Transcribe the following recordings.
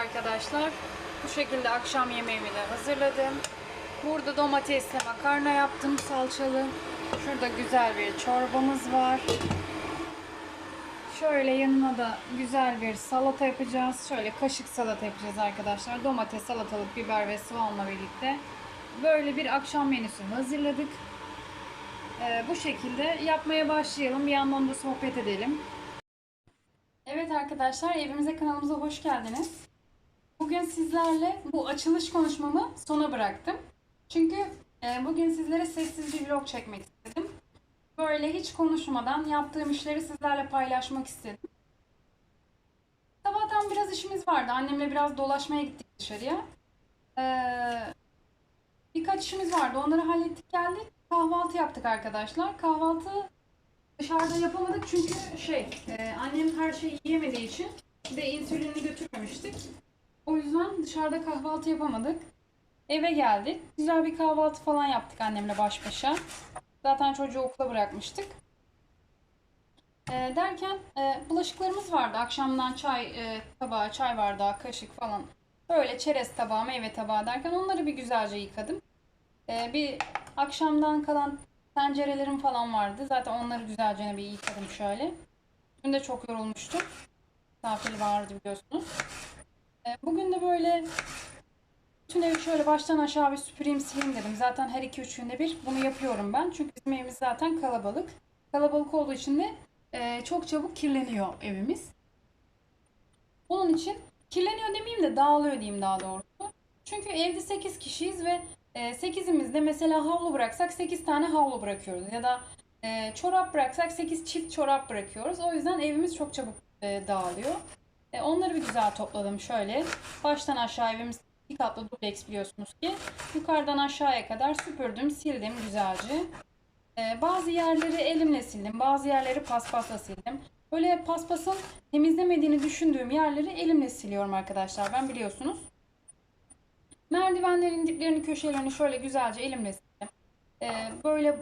Arkadaşlar. Bu şekilde akşam yemeğimi de hazırladım. Burada domatesle makarna yaptım salçalı. Şurada güzel bir çorbamız var. Şöyle yanına da güzel bir salata yapacağız. Şöyle kaşık salata yapacağız arkadaşlar. Domates, salatalık, biber ve soğanla birlikte. Böyle bir akşam menüsü hazırladık. Ee, bu şekilde yapmaya başlayalım. Bir yandan da sohbet edelim. Evet arkadaşlar evimize kanalımıza hoş geldiniz. Bugün sizlerle bu açılış konuşmamı sona bıraktım. Çünkü e, bugün sizlere sessiz bir vlog çekmek istedim. Böyle hiç konuşmadan yaptığım işleri sizlerle paylaşmak istedim. Sabahtan biraz işimiz vardı. Annemle biraz dolaşmaya gittik dışarıya. Ee, birkaç işimiz vardı. Onları hallettik geldik. Kahvaltı yaptık arkadaşlar. Kahvaltı dışarıda yapamadık çünkü şey e, annem her şeyi yiyemediği için bir de insülini götürmemiştik. Yüzden dışarıda kahvaltı yapamadık. Eve geldik. Güzel bir kahvaltı falan yaptık annemle baş başa. Zaten çocuğu okula bırakmıştık. E, derken e, bulaşıklarımız vardı. Akşamdan çay e, tabağı, çay bardağı, kaşık falan. Böyle çerez tabağı, meyve tabağı derken onları bir güzelce yıkadım. E, bir akşamdan kalan tencerelerim falan vardı. Zaten onları güzelce bir yıkadım şöyle. Dün de çok yorulmuştum. Misafir vardı biliyorsunuz. E, bugün de böyle bütün evi şöyle baştan aşağı bir süpüreyim sileyim dedim. Zaten her iki üç günde bir bunu yapıyorum ben. Çünkü bizim evimiz zaten kalabalık. Kalabalık olduğu için de e, çok çabuk kirleniyor evimiz. Onun için kirleniyor demeyeyim de dağılıyor diyeyim daha doğrusu. Çünkü evde 8 kişiyiz ve e, 8'imiz de mesela havlu bıraksak 8 tane havlu bırakıyoruz. Ya da e, çorap bıraksak 8 çift çorap bırakıyoruz. O yüzden evimiz çok çabuk e, dağılıyor. E, onları bir güzel topladım şöyle. Baştan aşağı evimiz iki katlı dubleks biliyorsunuz ki. Yukarıdan aşağıya kadar süpürdüm, sildim güzelce. Ee, bazı yerleri elimle sildim, bazı yerleri paspasla sildim. Böyle paspasın temizlemediğini düşündüğüm yerleri elimle siliyorum arkadaşlar. Ben biliyorsunuz. Merdivenlerin diplerini, köşelerini şöyle güzelce elimle sildim. Ee, böyle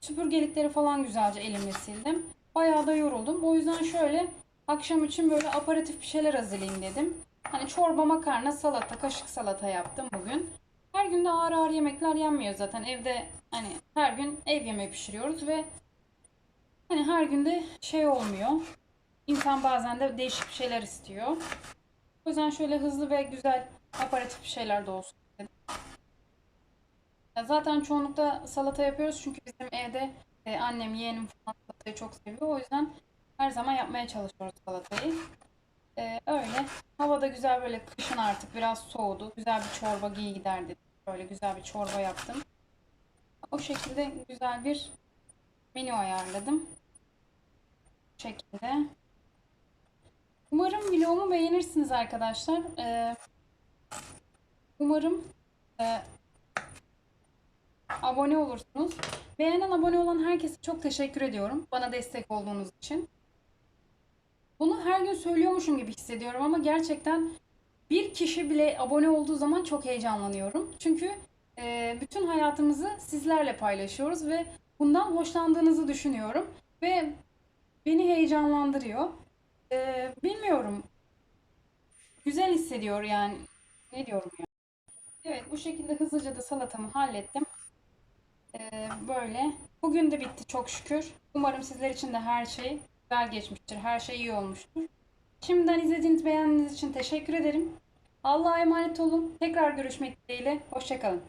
süpürgelikleri falan güzelce elimle sildim. Bayağı da yoruldum. O yüzden şöyle akşam için böyle aparatif bir şeyler hazırlayayım dedim. Hani çorba, makarna, salata, kaşık salata yaptım bugün. Her gün de ağır ağır yemekler yenmiyor zaten. Evde hani her gün ev yemeği pişiriyoruz ve hani her günde şey olmuyor. İnsan bazen de değişik şeyler istiyor. O yüzden şöyle hızlı ve güzel aparatif bir şeyler de olsun dedim. Zaten çoğunlukla salata yapıyoruz çünkü bizim evde e, annem, yeğenim falan salatayı çok seviyor. O yüzden her zaman yapmaya çalışıyoruz salatayı. Ee, öyle. Hava da güzel böyle kışın artık biraz soğudu. Güzel bir çorba giy gider dedim. Böyle güzel bir çorba yaptım. O şekilde güzel bir menü ayarladım. Bu şekilde. Umarım vlogumu beğenirsiniz arkadaşlar. Ee, umarım e, abone olursunuz. Beğenen abone olan herkese çok teşekkür ediyorum. Bana destek olduğunuz için. Bunu her gün söylüyormuşum gibi hissediyorum ama gerçekten bir kişi bile abone olduğu zaman çok heyecanlanıyorum. Çünkü e, bütün hayatımızı sizlerle paylaşıyoruz ve bundan hoşlandığınızı düşünüyorum ve beni heyecanlandırıyor. E, bilmiyorum. Güzel hissediyor yani. Ne diyorum ya? Evet bu şekilde hızlıca da salatamı hallettim. E, böyle. Bugün de bitti çok şükür. Umarım sizler için de her şey güzel geçmiştir. Her şey iyi olmuştur. Şimdiden izlediğiniz beğendiğiniz için teşekkür ederim. Allah'a emanet olun. Tekrar görüşmek dileğiyle. Hoşçakalın.